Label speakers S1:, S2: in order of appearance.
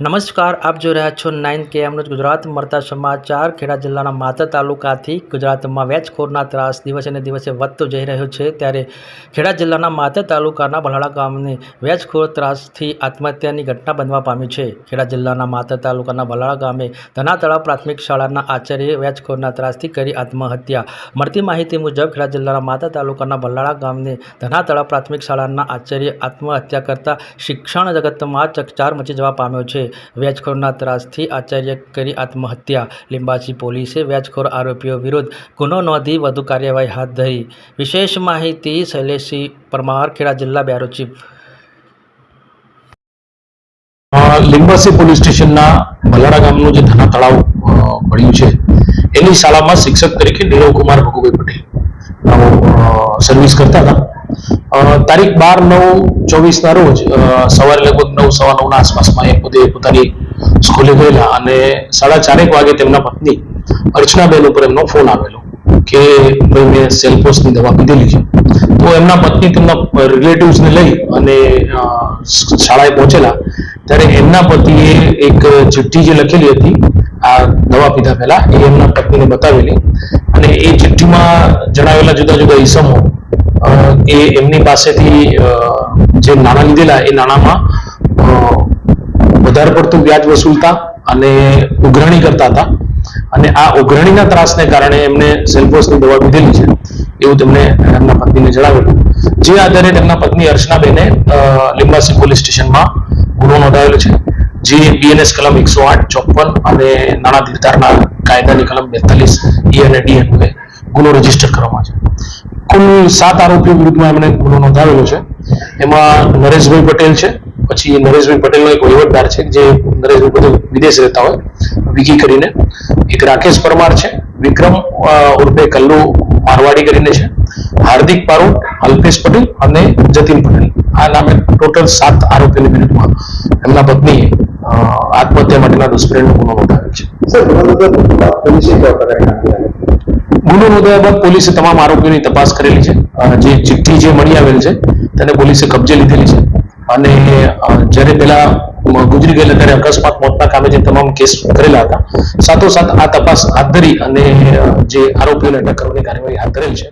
S1: નમસ્કાર, આપ જોઈ રહ્યા છો નાઇન કે એમનું ગુજરાત. મળતા સમાચાર, ખેડા જિલ્લાના માતર તાલુકાથી ગુજરાતમાં વેચખોરના ત્રાસ દિવસે ને દિવસે વધતો જઈ રહ્યો છે. ત્યારે ખેડા જિલ્લાના માતર તાલુકાના ભલાડા ગામની વેચખોર ત્રાસથી આત્મહત્યાની ઘટના બનવા પામી છે. ખેડા જિલ્લાના માતર તાલુકાના ભલાડા ગામે ધનાતળા પ્રાથમિક શાળાના આચાર્ય વેચખોરના ત્રાસથી કરી આત્મહત્યા. મળતી માહિતી મુજબ, ખેડા જિલ્લાના માતા તાલુકાના ભલાડા ગામની ધનાતળા પ્રાથમિક શાળાના આચાર્ય આત્મહત્યા કરતા શિક્ષણ જગતમાં ચકચાર મચી જવા પામ્યો છે. વ્યાજખોરના ત્રાસથી આચાર્ય કરી આત્મહત્યા. લિંબાચી પોલીસે વ્યાજખોર આરોપીઓ વિરુદ્ધ ગુનો નોંધી વધુ કાર્યવાહી હાથ ધરી. વિશેષ માહિતી શૈલેષસિંહ પરમાર, ખેડા જિલ્લા, બ્યુરો ચીફ.
S2: લીંબાસી પોલીસ સ્ટેશનના ભલાડા ગામનું જે ધના તળાવ મળ્યું છે, એની શાળામાં શિક્ષક તરીકે નીરવ કુમાર ભગુભાઈ પટેલ. સર્વિસ કરતા હતા. તારીખ બાર નવ ચોવીસના રોજ સવારે લગભગ નવ, સવા નવના આસપાસમાં એ પોતે પોતાની સ્કૂલે ગયેલા અને સાડા ચારેક વાગે તેમના પત્ની અર્ચનાબેન ઉપર એમનો ફોન આવેલો કે ભાઈ મેં સેલ્ફોસની દવા પીધેલી છે. તો એમના પત્ની તેમના રિલેટિવ્સને લઈ અને શાળાએ પહોંચેલા. ત્યારે એમના પતિએ એક ચિઠ્ઠી જે લખેલી હતી, આ દવા પીધા પહેલા, એ એમના પત્નીને બતાવેલી. અને એ ચિઠ્ઠીમાં જણાવેલા જુદા જુદા ઈસમો એ એમની પાસેથી જે નાણાં લીધેલા એ નાણાંમાં વધારે પડતું વ્યાજ વસૂલતા અને ઉઘરાણી કરતા હતા. અને આ ઉઘરાણીના ત્રાસને કારણે એમને સેલ્ફોસની દવા લીધેલી છે. એવું તેમણે એમના પત્નીને જણાવેલું. જે આધારે તેમના પત્ની અર્ચનાબેને લીંબાસી પોલીસ સ્ટેશનમાં ગુનો નોંધાવેલો છે. જે બીએનએસ કલમ એકસો આઠ, ચોપન અને નાણાં ધીરધારના કાયદાની કલમ બેતાલીસ ઈ અને ડી અન્વયે ગુનો રજિસ્ટર કરવામાં છે. કુલ સાત આરોપીઓ વિરુદ્ધમાં એમણે ગુનો નોંધાવેલો છે. એમાં નરેશભાઈ પટેલ છે, પછી નરેશભાઈ પટેલનો એક વહીવટદાર છે, જે નરેશભાઈ પટેલ વિદેશ રહેતા હોય, વિકી કરીને. એક રાકેશ પરમાર છે, વિક્રમ ઉર્ફે કલ્લુ મારવાડી કરીને છે, હાર્દિક પારુ અલ્પેશ પટેલ અને જતીન પટેલ. આ નામે ટોટલ સાત આરોપીની વિરુદ્ધમાં એમના પત્નીએ આત્મહત્યા માટેના દુષ્પ્રેરણનો ગુનો નોંધાવ્યો છે.
S3: ગુનો
S2: નોંધાયા બાદ પોલીસે તમામ આરોપીઓની તપાસ કરેલી છે. જે ચિઠ્ઠી જે મળી આવેલ છે, તેને પોલીસે કબજે લીધેલી છે. અને જ્યારે પેલા ગુજરી ગયેલા ત્યારે અકસ્માત મોતના કામે જે તમામ કેસ કરેલા હતા, સાથોસાથ આ તપાસ હાથ ધરી અને જે આરોપીઓને અટક કરવાની કાર્યવાહી હાથ ધરેલ છે.